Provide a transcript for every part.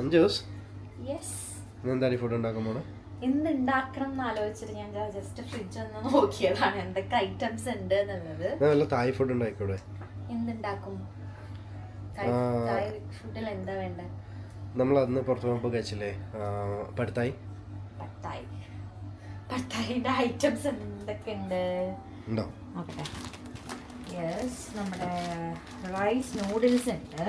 അഞ്ച് യെസ് എന്താണ് ഈ ഫുഡ് ഉണ്ടാക്കാൻ പോണേ? എന്ത് ഉണ്ടാക്കണം എന്ന് ആലോചിച്ചിട്ട് ഞാൻ ജസ്റ്റ് ഫ്രിഡ്ജ് ഒന്ന് നോക്കിയതാണ്. എന്തൊക്കെ ഐറ്റംസ് ഉണ്ട് എന്നുള്ളത്. നല്ല തായ് ഫുഡ് ഉണ്ടായിക്കൂടെ എന്തുണ്ടാക്കും? തായ് ഫുഡിൽ എന്താ വേണ്ട? നമ്മൾ അന്ന് പുറത്ത് പോകുമ്പോൾ കഴിച്ചില്ലേ? പടുത്തായി പട്ടായി. പട്ടായിന്റെ ഐറ്റംസ് എന്തൊക്കെ ഉണ്ട് ഉണ്ടോ? ഓക്കെ യെസ് നമ്മുടെ റൈസ് നൂഡിൽസ് ഉണ്ട്.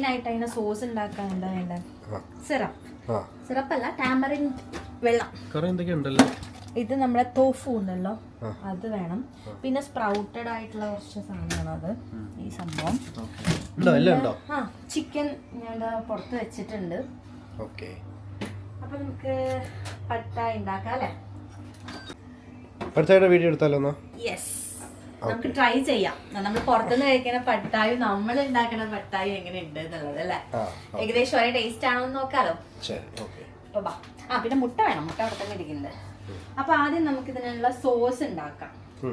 മെയിൻ ആയിട്ട് അതിന് സോസ് ഉണ്ടാക്കാൻ എന്താ വേണ്ടത് സിറപ്പ്. സിറപ്പ് അല്ല ടാമറിൻ വെള്ളം. കുറേ എന്തൊക്കെ ഉണ്ടല്ലോ? ഇത് നമ്മുടെ തോഫു ഉണ്ടല്ലോ. അത് വേണം. പിന്നെ സ്പ്രൗട്ടഡ് ആയിട്ടുള്ള കുറച്ച് സാധനമാണ് അത്. ഈ സംഭവം. ആ ചിക്കൻ ഞാൻ പുറത്ത് വെച്ചിട്ടുണ്ട്. ഓക്കെ. അപ്പൊ നമുക്ക് പട്ട ഉണ്ടാക്കാം അല്ലേ? വീഡിയോ എടുത്താലോ യെസ് നമുക്ക് ട്രൈ ചെയ്യാം. നമ്മൾ പുറത്തുനിന്ന് കഴിക്കുന്ന പട്ടായും നമ്മൾ ഉണ്ടാക്കുന്ന പട്ടായും എങ്ങനെ ഉണ്ട് എന്നുള്ളത് അല്ലേ ഏകദേശം ഒരേ ടേസ്റ്റ് ആണോ എന്ന് നോക്കാലോ ആ പിന്നെ മുട്ട വേണം. മുട്ട അവിടെ തന്നെ ഇരിക്കുന്നത് അപ്പൊ ആദ്യം നമുക്ക് ഇതിനുള്ള സോസ് ഉണ്ടാക്കാം.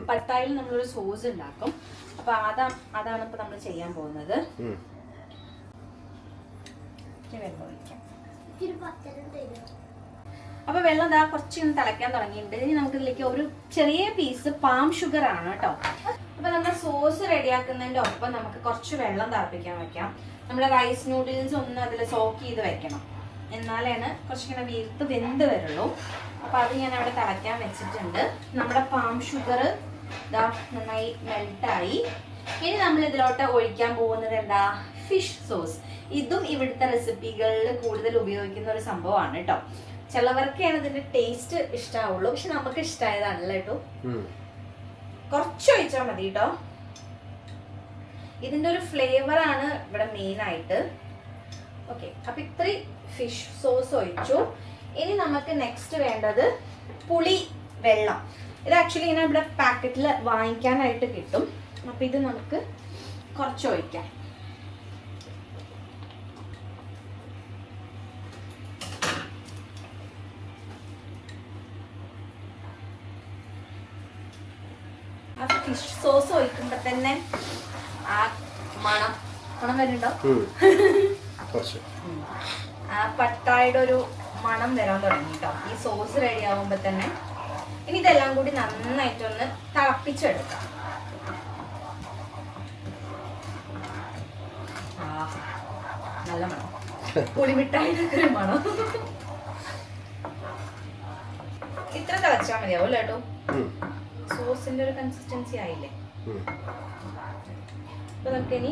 പട്ടായിൽ നമ്മളൊരു സോസ് ഉണ്ടാക്കും. അപ്പൊ അതാ അതാണ് ഇപ്പൊ നമ്മൾ ചെയ്യാൻ പോകുന്നത്. ഇച്ചിരി വെള്ളം ഒഴിക്കാം അപ്പൊ വെള്ളം ഇതാ കുറച്ച് ഇങ്ങനെ തിളയ്ക്കാൻ തുടങ്ങിയിട്ടുണ്ട്. ഇനി നമുക്ക് ഇതിലേക്ക് ഒരു ചെറിയ പീസ് പാം ഷുഗർ ആണ് കേട്ടോ അപ്പൊ നമ്മൾ സോസ് റെഡിയാക്കുന്നതിന്റെ ഒപ്പം നമുക്ക് കുറച്ച് വെള്ളം തിളപ്പിക്കാൻ വെക്കാം. നമ്മുടെ റൈസ് നൂഡിൽസ് ഒന്ന് അതിൽ സോക്ക് ചെയ്ത് വെക്കണം. എന്നാലാണ് കുറച്ചിങ്ങനെ വീർത്ത് വെന്ത് വരുള്ളൂ. അപ്പൊ അത് ഞാൻ അവിടെ തിളയ്ക്കാൻ വെച്ചിട്ടുണ്ട്. നമ്മുടെ പാം ഷുഗർ ഇതാ നന്നായി മെൽട്ടായി ഇനി നമ്മൾ ഇതിലോട്ട് ഒഴിക്കാൻ പോകുന്നത് എന്താ? ഫിഷ് സോസ് ഇതും ഇവിടുത്തെ റെസിപ്പികളിൽ കൂടുതൽ ഉപയോഗിക്കുന്ന ഒരു സംഭവമാണ് കേട്ടോ ചിലവർക്കാണ് ഇതിന്റെ ടേസ്റ്റ് ഇഷ്ടാവുള്ളൂ. പക്ഷെ നമുക്ക് ഇഷ്ടമായതാണല്ലോ കേട്ടോ. കുറച്ച് ഒഴിച്ചാൽ മതി കേട്ടോ. ഇതിന്റെ ഒരു ഫ്ലേവർ ആണ് ഇവിടെ മെയിൻ ആയിട്ട്. ഓക്കെ അപ്പൊ ഇത്രയും ഫിഷ് സോസ് ഒഴിച്ചു. ഇനി നമുക്ക് നെക്സ്റ്റ് വേണ്ടത് പുളി വെള്ളം. ഇത് ആക്ച്വലി ഇങ്ങനെ ഇവിടെ പാക്കറ്റിൽ വാങ്ങിക്കാനായിട്ട് കിട്ടും. അപ്പൊ ഇത് നമുക്ക് കുറച്ച് ഒഴിക്കാം ആ ഫിഷ് സോസ് ഒഴിക്കുമ്പോ തന്നെ ആ മണം മണം വരുന്നുണ്ടോ? ആ പട്ടായുടെ ഒരു മണം വരാൻ തുടങ്ങി കേട്ടോ ഈ സോസ് റെഡി ആവുമ്പോ തന്നെ ഇനി ഇതെല്ലാം കൂടി നന്നായിട്ടൊന്ന് തിളപ്പിച്ചെടുക്കാം. നല്ല മണം. ഒരു മണം. ഇത്ര തിളച്ചാൽ മതിയാവും കേട്ടോ? സോസിന്റെ ഒരു കൺസിസ്റ്റൻസി ആയില്ലേ? അപ്പൊ നമുക്കിനി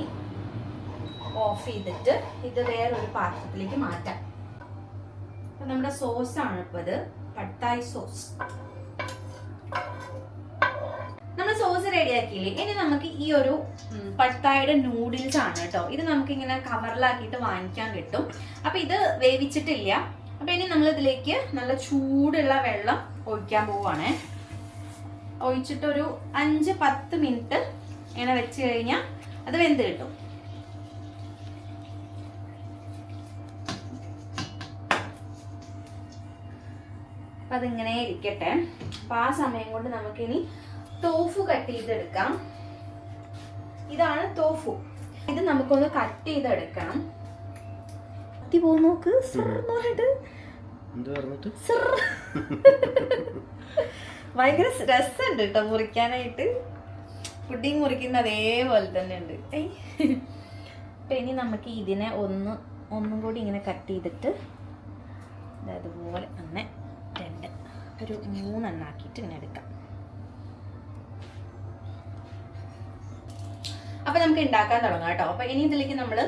ഓഫ് ചെയ്തിട്ട് ഇത് വേറൊരു പാത്രത്തിലേക്ക് മാറ്റാം. അപ്പൊ നമ്മുടെ സോസ് ആണ് ഇപ്പൊ ഇത് പട്ടായി സോസ് നമ്മൾ സോസ് റെഡിയാക്കിയില്ലേ ഇനി നമുക്ക് ഈ ഒരു പട്ടായുടെ നൂഡിൽസ് ആണ് കേട്ടോ. ഇത് നമുക്ക് ഇങ്ങനെ കവറിലാക്കിയിട്ട് വാങ്ങിക്കാൻ കിട്ടും. അപ്പൊ ഇത് വേവിച്ചിട്ടില്ല. അപ്പൊ ഇനി നമ്മൾ ഇതിലേക്ക് നല്ല ചൂടുള്ള വെള്ളം ഒഴിക്കാൻ പോവാണേ. ഒഴിച്ചിട്ട് ഒരു അഞ്ച് പത്ത് മിനിറ്റ് ഇങ്ങനെ വെച്ച് കഴിഞ്ഞാൽ അത് വെന്ത് കിട്ടും. അപ്പൊ അതിങ്ങനെ ഇരിക്കട്ടെ. അപ്പൊ ആ സമയം കൊണ്ട് നമുക്കിനി തോഫു കട്ട് ചെയ്തെടുക്കാം. ഇതാണ് തോഫു ഇത് നമുക്കൊന്ന് കട്ട് ചെയ്തെടുക്കണം. കത്തി പോ നോക്ക്. പറഞ്ഞിട്ട് സിർ. ഭയങ്കര രസമുണ്ട് കേട്ടോ മുറിക്കാനായിട്ട്. പുഡിങ് മുറിക്കുന്ന അതേപോലെ തന്നെ ഉണ്ട് അപ്പം ഇനി നമുക്ക് ഇതിനെ ഒന്ന് ഒന്നും കൂടി ഇങ്ങനെ കട്ട് ചെയ്തിട്ട് ഇതുപോലെ ഒന്ന് രണ്ട് ഒരു മൂന്നെണ്ണം ആക്കിയിട്ട് ഇങ്ങനെ എടുക്കാം. അപ്പൊ നമുക്ക് ഉണ്ടാക്കാൻ തുടങ്ങാം കേട്ടോ. അപ്പൊ ഇനി ഇതിലേക്ക് നമ്മൾ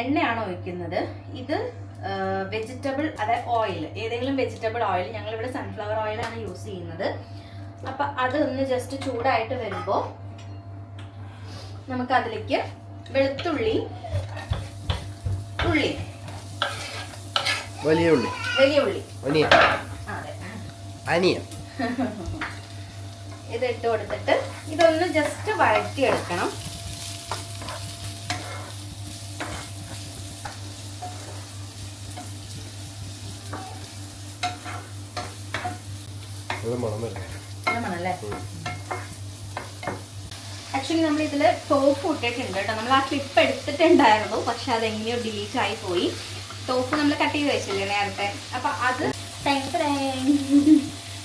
എണ്ണയാണ് ഒഴിക്കുന്നത്? ഇത് വെജിറ്റബിൾ അതായത് ഓയിൽ ഏതെങ്കിലും വെജിറ്റബിൾ ഓയിൽ ഞങ്ങൾ ഇവിടെ സൺഫ്ലവർ ഓയിലാണ് യൂസ് ചെയ്യുന്നത്. അപ്പൊ അത് ഒന്ന് ജസ്റ്റ് ചൂടായിട്ട് വരുമ്പോൾ നമുക്ക് അതിലേക്ക് വെളുത്തുള്ളി ഉള്ളി. വലിയ ഉള്ളി. വലിയ ഉള്ളി. അനിയ അനിയ ഇത് ഇട്ട് കൊടുത്തിട്ട് ഇതൊന്ന് ജസ്റ്റ് വഴറ്റിയെടുക്കണം നല്ല മണം വരുന്നത് മണല്ലേ ആക്ച്വലി നമ്മൾ ഇതിൽ ടോപ്പ് ഇട്ടിട്ടുണ്ട് കേട്ടോ നമ്മൾ ആ ക്ലിപ്പ് എടുത്തിട്ടുണ്ടായിരുന്നു പക്ഷെ അതെങ്ങനെയോ ഡിലീറ്റ് ആയി പോയി. ടോപ്പ് നമ്മൾ കട്ട് ചെയ്ത് വെച്ചില്ലേ നേരത്തെ? അപ്പൊ അത്.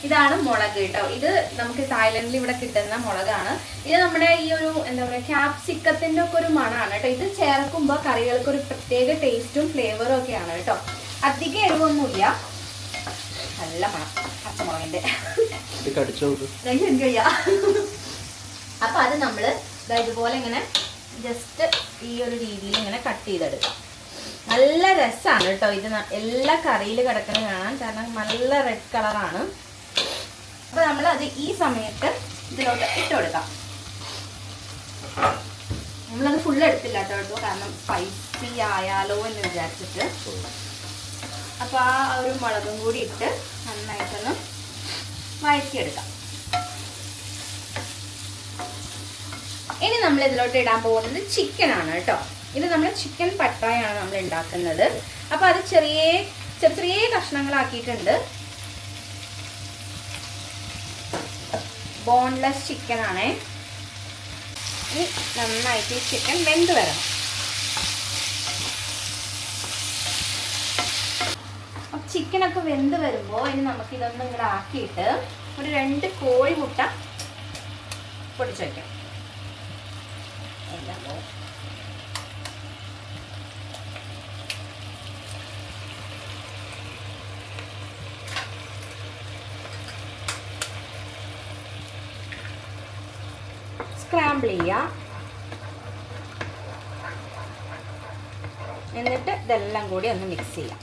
ഇതാണ് മുളക് കേട്ടോ ഇത് നമുക്ക് തായ്ലൻഡിൽ ഇവിടെ കിട്ടുന്ന മുളകാണ്. ഇത് നമ്മുടെ ഈ ഒരു എന്താ പറയുക ക്യാപ്സിക്കത്തിന്റെ ഒക്കെ ഒരു മണമാണ് കേട്ടോ ഇത് ചേർക്കുമ്പോൾ കറികൾക്ക് ഒരു പ്രത്യേക ടേസ്റ്റും ഫ്ലേവറും ഒക്കെയാണ് കേട്ടോ അധികം എരിവൊന്നുമില്ല. നല്ല മണം പച്ചമുളകിന്റെ അപ്പൊ അത് നമ്മൾ ഇതുപോലെ ഇങ്ങനെ ജസ്റ്റ് ഈ ഒരു രീതിയിൽ ഇങ്ങനെ കട്ട് ചെയ്തെടുക്കാം. നല്ല രസമാണ് കേട്ടോ. ഇത് എല്ലാ കറിയിൽ കിടക്കുന്നത് കാണാൻ. കാരണം നല്ല റെഡ് കളറാണ് അപ്പൊ നമ്മൾ അത് ഈ സമയത്ത് ഇതിലോട്ട് ഇട്ട് കൊടുക്കാം. നമ്മളത് ഫുള്ള് എടുത്തില്ല കേട്ടോ കാരണം സ്പൈസി ആയാലോ എന്ന് വിചാരിച്ചിട്ട്. അപ്പൊ ആ ഒരു മുളകും കൂടി ഇട്ട് നന്നായിട്ടൊന്ന് വഴറ്റിയെടുക്കാം. ഇനി നമ്മൾ ഇതിലോട്ട് ഇടാൻ പോകുന്നത് ചിക്കൻ ആണ് കേട്ടോ. ഇത് നമ്മൾ ചിക്കൻ പട്ടായാണ് നമ്മൾ ഉണ്ടാക്കുന്നത് അപ്പൊ അത് ചെറിയ ചെറിയ കഷ്ണങ്ങളാക്കിയിട്ടുണ്ട്. ബോൺലെസ് ചിക്കൻ ആണേ. ഇനി നന്നായിട്ട് ഈ ചിക്കൻ വെന്ത് വരണം. ചിക്കനൊക്കെ വെന്ത് വരുമ്പോൾ ഇനി നമുക്ക് ഇതൊന്നും ഇങ്ങനെ ആക്കിയിട്ട് ഒരു രണ്ട് കോഴിമുട്ട പൊടിച്ചു വയ്ക്കാം എല്ലാം സ്ക്രാമ്പിൾ ചെയ്യാം. എന്നിട്ട് ഇതെല്ലാം കൂടി ഒന്ന് മിക്സ് ചെയ്യാം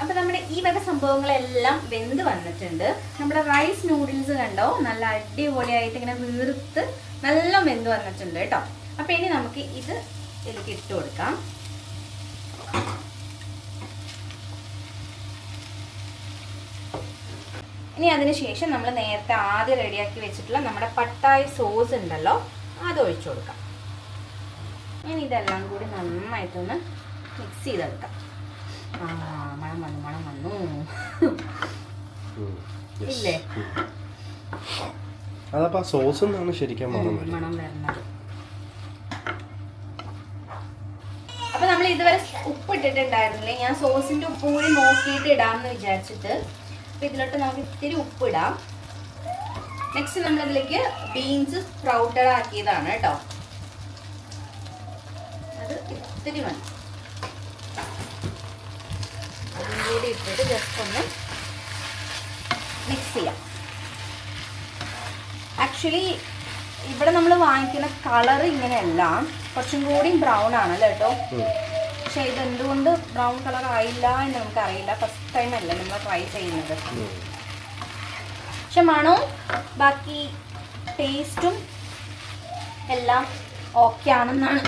അപ്പൊ നമ്മുടെ ഈ വക സംഭവങ്ങളെല്ലാം വെന്ത് വന്നിട്ടുണ്ട്. നമ്മുടെ റൈസ് നൂഡിൽസ് കണ്ടോ? നല്ല അടിപൊളിയായിട്ട് ഇങ്ങനെ വീർത്ത് നല്ല വെന്ത് വന്നിട്ടുണ്ട് കേട്ടോ. അപ്പൊ ഇനി നമുക്ക് ഇത് ഇതിലേക്ക് ഇട്ട് കൊടുക്കാം. ഇനി അതിനുശേഷം നമ്മൾ നേരത്തെ ആദ്യം റെഡിയാക്കി വെച്ചിട്ടുള്ള നമ്മുടെ പട്ടായ സോസ് ഉണ്ടല്ലോ അത് ഒഴിച്ചു കൊടുക്കാം. ഇനി ഇതെല്ലാം കൂടി നന്നായിട്ടൊന്ന് മിക്സ് ചെയ്തെടുക്കാം. ആ. ഇല്ലേ? അതപ്പോ സോസ് എന്നാണ് ശരിക്കും മണം വരുന്നത്. മണം വരുന്നത്. അപ്പൊ നമ്മൾ ഇതുവരെ ഉപ്പ് ഇട്ടിട്ടുണ്ടായിരുന്നില്ലേ ഞാൻ സോസിന്റെ ഉപ്പ് കൂടി നോക്കിയിട്ട് ഇടാമെന്ന് വിചാരിച്ചിട്ട്. അപ്പൊ ഇതിലോട്ട് നമുക്ക് ഇത്തിരി ഉപ്പ് ഇടാം. നെക്സ്റ്റ് നമ്മൾ ഇതിലേക്ക് ബീൻസ് സ്പ്രൗട്ടഡ് ആക്കിയതാണ് കേട്ടോ. അത് ഇത്തിരി മതി. അതും കൂടി ഇട്ടിട്ട് ജസ്റ്റ് ഒന്ന് മിക്സ് ചെയ്യാം ആക്ച്വലി ഇവിടെ നമ്മൾ വാങ്ങിക്കുന്ന കളർ ഇങ്ങനെയല്ല. കുറച്ചും കൂടി ബ്രൗൺ ആണ് കേട്ടോ? പക്ഷെ ഇത് എന്തുകൊണ്ട് ബ്രൗൺ കളർ ആയില്ല എന്ന് നമുക്ക് അറിയില്ല ഫസ്റ്റ് ടൈം അല്ല നമ്മൾ ട്രൈ ചെയ്യുന്നത്. പക്ഷെ മണവും ബാക്കി ടേസ്റ്റും എല്ലാം ഓക്കെ ആണെന്നാണ്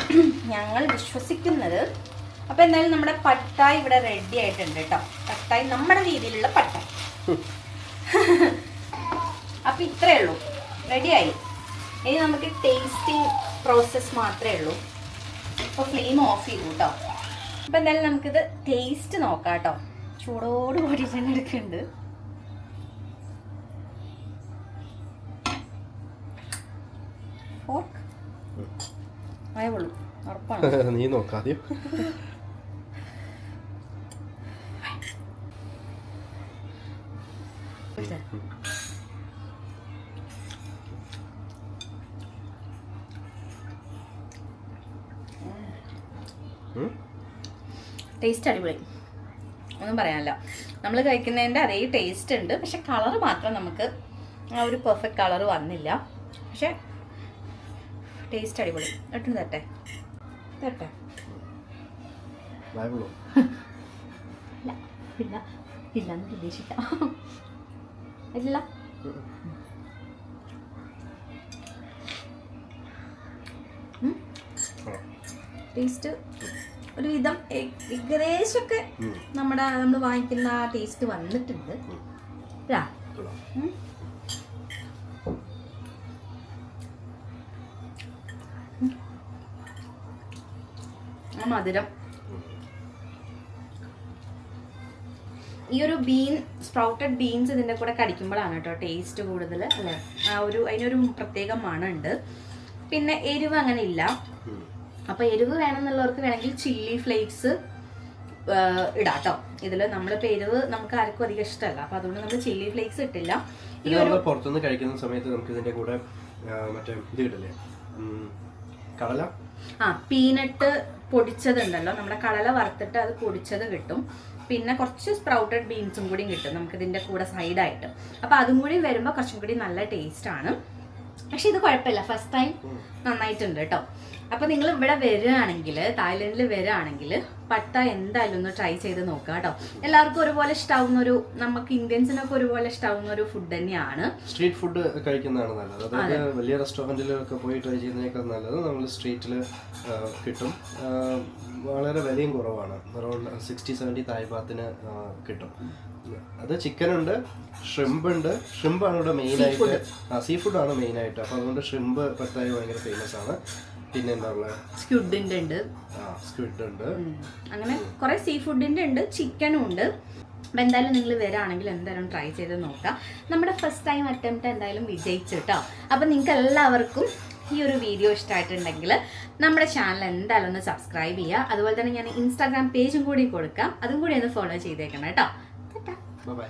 ഞങ്ങൾ വിശ്വസിക്കുന്നത്. അപ്പോൾ എന്തായാലും നമ്മുടെ പട്ടായി ഇവിടെ റെഡി ആയിട്ടുണ്ട് കേട്ടോ. പട്ടായി നമ്മുടെ രീതിയിലുള്ള പട്ടായി അപ്പം ഇത്രയേ ഉള്ളൂ. റെഡിയായി. ഇനി നമുക്ക് ടേസ്റ്റിംഗ് പ്രോസസ്സ് മാത്രമേ ഉള്ളൂ. അപ്പോൾ ഫ്ലെയിം ഓഫ് ചെയ്തു കേട്ടോ അപ്പം എന്തായാലും നമുക്കിത് ടേസ്റ്റ് നോക്കാം കേട്ടോ ചൂടോട് കൂടി തന്നെ എടുക്കുന്നുണ്ട്. ഫോർക്ക് ആയുള്ളൂ ഉറപ്പാണ്. നീ നോക്കാദ്യം ഉം. ടേസ്റ്റ് അടിപൊളി. ഒന്നും പറയാനല്ലോ. നമ്മൾ കഴിക്കുന്നതിന്റെ അതേ ടേസ്റ്റ് ഉണ്ട്. പക്ഷെ കളർ മാത്രം നമുക്ക് ആ ഒരു പെർഫെക്റ്റ് കളർ വന്നില്ല. പക്ഷെ ടേസ്റ്റ് അടിപൊളി. ഒട്ടും തട്ടെ തട്ടെ ഇല്ല. ഇല്ല. ഇല്ലെന്ന് പ്രതീക്ഷിക്കാം. ഇല്ല. ടേസ്റ്റ് ഒരു വിധം ഏകദേശമൊക്കെ നമ്മുടെ നമ്മൾ വാങ്ങിക്കുന്ന ആ ടേസ്റ്റ് വന്നിട്ടുണ്ട്. ആ മധുരം. ഈ ഒരു ബീൻ സ്പ്രൗട്ടഡ് ബീൻസ് ഇതിന്റെ കൂടെ കടിക്കുമ്പോഴാണ് കേട്ടോ ടേസ്റ്റ് കൂടുതൽ അല്ലേ? ആ ഒരു അതിനൊരു പ്രത്യേക മണമുണ്ട്. പിന്നെ എരിവ് അങ്ങനെ ഇല്ല. അപ്പോൾ എരിവ് വേണമെന്നുള്ളവർക്ക് വേണമെങ്കിൽ ചില്ലി ഫ്ലേക്സ് ഇടാം കേട്ടോ ഇതിൽ നമ്മളിപ്പോൾ എരിവ് നമുക്ക് ആർക്കും അധികം ഇഷ്ടമല്ല. അപ്പോൾ അതുകൊണ്ട് നമ്മൾ ചില്ലി ഫ്ലേക്സ് ഇട്ടില്ല. ഈ ഒരു പുറത്തുനിന്ന് കഴിക്കുന്ന സമയത്ത് നമുക്ക് ഇതിന്റെ കൂടെ മറ്റേ ഇത് കിട്ടില്ലേ? കടല? ആ പീനട്ട് പൊടിച്ചതുണ്ടല്ലോ. നമ്മുടെ കടല വറുത്തിട്ട് അത് പൊടിച്ചത് കിട്ടും. പിന്നെ കുറച്ച് സ്പ്രൗട്ടഡ് ബീൻസും കൂടി കിട്ടും നമുക്ക് ഇതിന്റെ കൂടെ സൈഡായിട്ട് അപ്പോൾ അതും കൂടി വരുമ്പോൾ കുറച്ചും കൂടി നല്ല ടേസ്റ്റ് ആണ്. പക്ഷെ ഇത് കുഴപ്പമില്ല. ഫസ്റ്റ് ടൈം നന്നായിട്ടുണ്ട് കേട്ടോ. അപ്പോൾ നിങ്ങൾ ഇവിടെ വരികയാണെങ്കിൽ തായ്ലൻഡിൽ വരികയാണെങ്കിൽ പട്ട എന്തായാലും ഒന്ന് ട്രൈ ചെയ്ത് നോക്കുക കേട്ടോ. എല്ലാവർക്കും ഒരുപോലെ ഇഷ്ടാവുന്ന ഒരു നമുക്ക് ഇന്ത്യൻസിനൊക്കെ ഒരുപോലെ ഇഷ്ടാവുന്ന ഒരു ഫുഡ് തന്നെയാണ്. സ്ട്രീറ്റ് ഫുഡ് കഴിക്കുന്നതാണ് നല്ലത്. അതായത് വലിയ റെസ്റ്റോറന്റിലൊക്കെ പോയി ട്രൈ ചെയ്യുന്നതിനേക്കാൾ നല്ലത് നമ്മൾ സ്ട്രീറ്റിൽ കിട്ടും. വളരെ വിലയും കുറവാണ്. അറൗണ്ട് സിക്സ്റ്റി സെവന്റി തായ്പാത്തിന് കിട്ടും. അത് ചിക്കൻ ഉണ്ട് ഷ്രിമ്പ് ഉണ്ട്. ഷ്രിമ്പാണ് ഇവിടെ മെയിൻ ആയിട്ട് ആ സീ ഫുഡാണ് മെയിൻ ആയിട്ട്. അപ്പോൾ അതുകൊണ്ട് ഷ്രിമ്പ് പത്തായി ഭയങ്കര ഫേമസ് ആണ്. പിന്നെ എന്താ ഉള്ളത് സ്ക്വിഡിന്റെ ഉണ്ട് സ്ക്വിഡ് ഉണ്ട് അങ്ങനെ കുറെ സീ ഫുഡിന്റെ ഉണ്ട് ചിക്കനും ഉണ്ട് അപ്പം എന്തായാലും നിങ്ങൾ വരാണെങ്കിൽ എന്തായാലും ട്രൈ ചെയ്ത് നോക്കാം. നമ്മുടെ ഫസ്റ്റ് ടൈം അറ്റംപ്റ്റ് എന്തായാലും വിജയിച്ചു കേട്ടോ അപ്പം നിങ്ങൾക്ക് എല്ലാവർക്കും ഈ ഒരു വീഡിയോ ഇഷ്ടമായിട്ടുണ്ടെങ്കിൽ നമ്മുടെ ചാനൽ എന്തായാലും ഒന്ന് സബ്സ്ക്രൈബ് ചെയ്യുക അതുപോലെ തന്നെ ഞാൻ ഇൻസ്റ്റാഗ്രാം പേജും കൂടി കൊടുക്കാം. അതും കൂടി ഒന്ന് ഫോളോ ചെയ്തേക്കണം കേട്ടോ. ബൈ